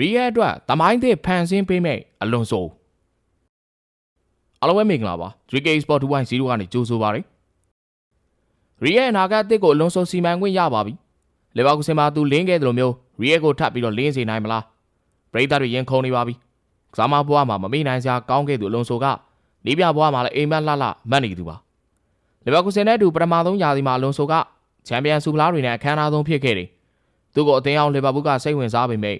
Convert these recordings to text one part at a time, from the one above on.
ရီယက်အတွက်သမိုင်းသစ်ဖန်ဆင်းပေးမဲ့အလွန်ဆိုအားလုံးပဲမင်္ဂလာပါ 3K Sport 2.0ကနေကြိုဆိုပါရစေရီယက်အနာဂတ်အသစ်ကိုအလွန်ဆိုစီမံခွင့်ရပါပြီလေဘာကူစင်မှာသူလင်းခဲ့တယ်လို့မျိုးရီယက်ကိုထပ်ပြီးတော့လင်းစေနိုင်မလားပရိသတ်တွေရင်ခုန်နေပါပြီကစားမဘွားမှာမမေ့နိုင်စရာကောင်းခဲ့သူအလွန်ဆိုကနေပြဘွားမှာလည်းအိမ်မက်လှလှမတ်နေသူပါလေဘာကူစင်နဲ့အတူပထမဆုံးယာစီမှာအလွန်ဆိုကချန်ပီယံဆူဖလားတွေနဲ့အခမ်းအနားဆုံးဖြစ်ခဲ့တယ်သူ့ကိုအသင်းအောင်လီဗာပူးကစိတ်ဝင်စားပေမဲ့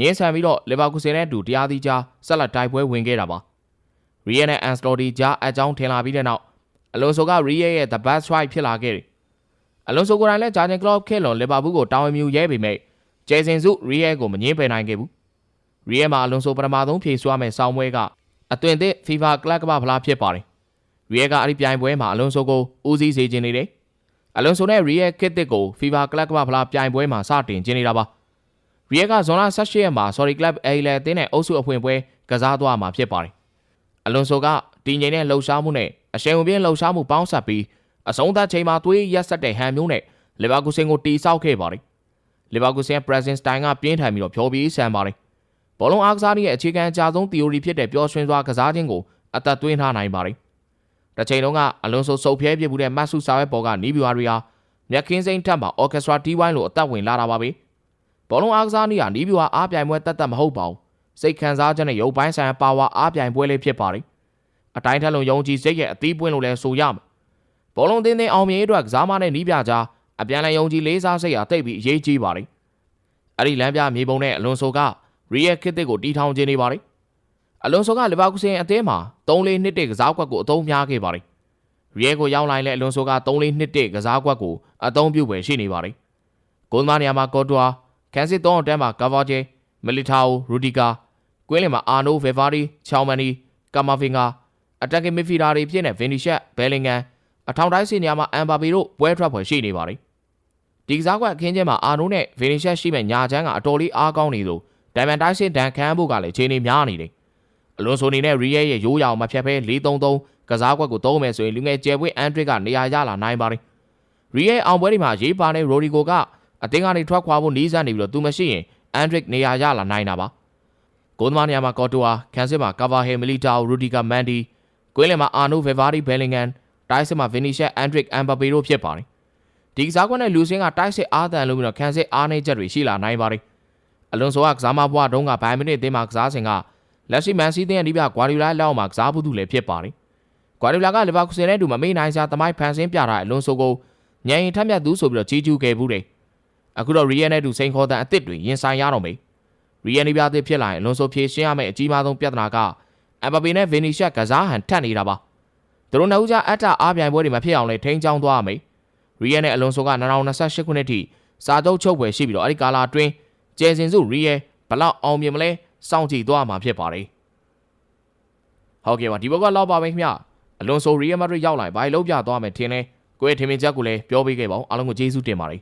ငင်းဆန်ပြီးတော့လီဗာပူးစင်နဲ့အတူတရားသီးကြားဆက်လက်တိုက်ပွဲဝင်ခဲ့တာပါရီယက်နဲ့အန်စလော်ဒီကြားအကြောင်းထင်လာပြီးတဲ့နောက်အလွန်ဆိုကရီယက်ရဲ့ the best strike ဖြစ်လာခဲ့တယ်အလွန်ဆိုကိုယ်တိုင်လည်းဂျာဂျန်ကလော့ခေလွန်လီဗာပူးကိုတောင်းဝမြူရဲပေမဲ့ဂျေဆင်စုရီယက်ကိုမငင်းပယ်နိုင်ခဲ့ဘူးရီယက်မှာအလွန်ဆိုပထမဆုံးဖြေဆွားမဲ့ဆောင်းပွဲကအသွင်သစ် FIFA ကလပ်ကမ္ဘာဖလားဖြစ်ပါတယ်ရီယက်ကအဲ့ဒီပြိုင်ပွဲမှာအလွန်ဆိုကိုဦးစီးစေခြင်းနေတယ်အလွန်ဆိုနဲ့ရီယက်ခစ်တစ်ကို FIFA ကလပ်ကမ္ဘာဖလားပြိုင်ပွဲမှာစတင်ခြင်းနေတာပါ ရီယက်ကဇွန်လ18ရက်မှာ Sorry Club အေလယ်အသင်းနဲ့အုပ်စုအဖွင့်ပွဲကစားသွားမှာဖြစ်ပါတယ်အလွန်ဆိုကတည်ငြိမ်တဲ့လှုပ်ရှားမှုနဲ့အရှိန်အဝပြင်းလှုပ်ရှားမှုပေါင်းစပ်ပြီးအဆုံးသတ်ချိန်မှာသွေးရက်ဆက်တဲ့ဟန်မျိုးနဲ့လီဗာကူဆင်ကိုတီဆောက်ခဲ့ပါတယ်လီဗာကူဆင် presence time ကပြင်းထန်ပြီးတော့ဖြောပြီးဆန်ပါတယ်ဘောလုံးအားကစားနည်းရဲ့အခြေခံအကြဆုံး theory ဖြစ်တဲ့ပျော်ရွှင်စွာကစားခြင်းကိုအသက်သွင်းထားနိုင်ပါတယ်။တစ်ချိန်လုံးကအလွန်ဆိုစုပ်ဖြဲပြမှုတဲ့မတ်ဆုစာရဲ့ပေါ်ကနီးဗျူဟာတွေဟာမြက်ခင်းစိမ့်ထက်မှာ orchestra D1 လို့အသက်ဝင်လာတာပါပဲ။ ဘောလုံးအားကစားနည်းဟာနီးဗျူဟာအားပြိုင်ပွဲတက်တက်မဟုတ်ပါဘူး။စိတ်ခံစားချက်နဲ့ရုပ်ပိုင်းဆိုင်ရာပါဝါအားပြိုင်ပွဲလေးဖြစ်ပါတယ်။အတိုင်းထက်လုံးယုံကြည်စိတ်ရဲ့အသီးပွင့်လို့လည်းဆိုရမယ်။ဘောလုံးသင်းသင်းအောင်မြင်ရေးအတွက်ကစားမနဲ့နီးပြကြားအပြန်လည်ယုံကြည်လေးစားစိတ်ဟာတိတ်ပြီးအရေးကြီးပါတယ်။အဲ့ဒီလမ်းပြမြေပုံနဲ့အလွန်ဆိုကရီယက်ခစ်တစ်ကိုတီထောင်ခြင်းနေပါတယ်။အလွန်ဆိုကလီဗာပူးစင်အသင်းမှာ3-4နှစ်တက်ကစားကွက်ကိုအသုံးများခဲ့ပါတယ်။ရီယက်ကိုရောက်လာရင်လည်းအလွန်ဆိုက3-4နှစ်တက်ကစားကွက်ကိုအသုံးပြုပဲရှိနေပါတယ်။ဂိုးသမားနေရာမှာကော့တွာ ကန်စစ်3အတန်းမှာကာဗာဂျေမီလီတာအိုရူဒီကာကွင်းလင်မှာအာနိုဗေဗာရီချောင်မန်နီကာမာဖင်ဂါအတက်ကင်မစ်ဖီဒါတွေဖြစ်နေဗင်နီရှက်ဘယ်လင်ဂန်အထောင်တိုင်းစီနေရာမှာအမ်ဘာပီတို့ပွဲထွက်ဖွယ်ရှိနေပါတယ်။ဒီကစားကွက်အခင်းကျင်းမှာအာနိုနဲ့ဗင်နီရှက်ရှိမဲ့ညာချမ်းကအတော်လေးအားကောင်းနေလို့ဒိုင်မန်တိုင်းစင်ဒန်ခမ်းဖို့ကလည်းခြေနေများနေတယ်။အလွန်ဆိုနေနဲ့ရီယဲရဲ့ရိုးရောင်မဖြတ်ဖဲ433ကစားကွက်ကိုသုံးမယ်ဆိုရင်လူငယ်ကျယ်ပွင့်အန်ဒရစ်ကနေရာရလာနိုင်ပါတယ်။ရီယဲအောင်ပွဲဒီမှာရေးပါတဲ့ရိုဒီကိုက အတင်းကနေထွက်ခွာဖို့နီးစပ်နေပြီးတော့သူမရှိရင်အန်ဒရစ်နေရာရလာနိုင်တာပါ။ဂိုးသမားနေရာမှာကော်တိုဝါခန်းစစ်မှာကာဗာဟေမီလီတာရူဒီကာမန်ဒီကွင်းလင်မှာအာနိုဗေဗာရီဘယ်လင်ဂန်တိုင်းစစ်မှာဗင်နီရှက်အန်ဒရစ်အမ်ဘာပေတို့ဖြစ်ပါတယ်။ဒီကစားကွက်နဲ့လူစင်းကတိုက်စစ်အားတန်လို့ပြီးတော့ခန်းစစ်အားနေချက်တွေရှိလာနိုင်ပါတယ်။အလွန်ဆိုကကစားမဘွားတုံးကဘိုင်မနစ်အသင်းမှာကစားစဉ်ကလက်ရှိမန်စီးသင်းရဲ့ဒီပြဂွာဒီယိုလာလက်အောက်မှာကစားဖို့သူလည်းဖြစ်ပါတယ်။ဂွာဒီယိုလာကလီဗာပူးဆယ်နဲ့အတူမမေ့နိုင်စရာသမိုင်းဖန်ဆင်းပြတာအလွန်ဆိုကိုညင်ထက်မြတ်သူဆိုပြီးတော့ကြီးကျူးခဲ့ဘူးတယ်။ အခုတော့ရီယယ်နဲ့အတူစိန်ခေါ်တဲ့အစ်စ်တွေရင်ဆိုင်ရတော့မယ်။ရီယယ်နေပြအသစ်ဖြစ်လာရင်အလွန်ဆိုဖြေရှင်းရမယ့်အကြီးမားဆုံးပြဿနာကအမ်ဘာပေနဲ့ဗင်နီရှက်ကစားဟန်ထက်နေတာပါ။သူတို့နှစ်ဦးကြားအတ္တအားပြိုင်ပွဲတွေမဖြစ်အောင်လဲထိန်းချောင်းသွားရမယ်။ရီယယ်နဲ့အလွန်ဆိုက2028ခုနှစ်ထိစာချုပ်ချုပ်ပွဲရှိပြီးတော့အဲ့ဒီကာလာအတွင်းကျယ်စင်စုရီယယ်ဘလောက်အောင်မြင်မလဲစောင့်ကြည့်သွားမှာဖြစ်ပါတယ်ဟုတ်ကဲ့ပါဒီဘက်ကလောက်ပါပဲခင်ဗျအလွန်ဆိုရီယယ်မက်ဒရစ်ရောက်လာရင်ဘာလို့ပြသွားမယ်ထင်လဲကိုယ့်ရဲ့ထင်မြင်ချက်ကိုလည်းပြောပေးခဲ့ပါဦးအားလုံးကိုကျေးဇူးတင်ပါတယ်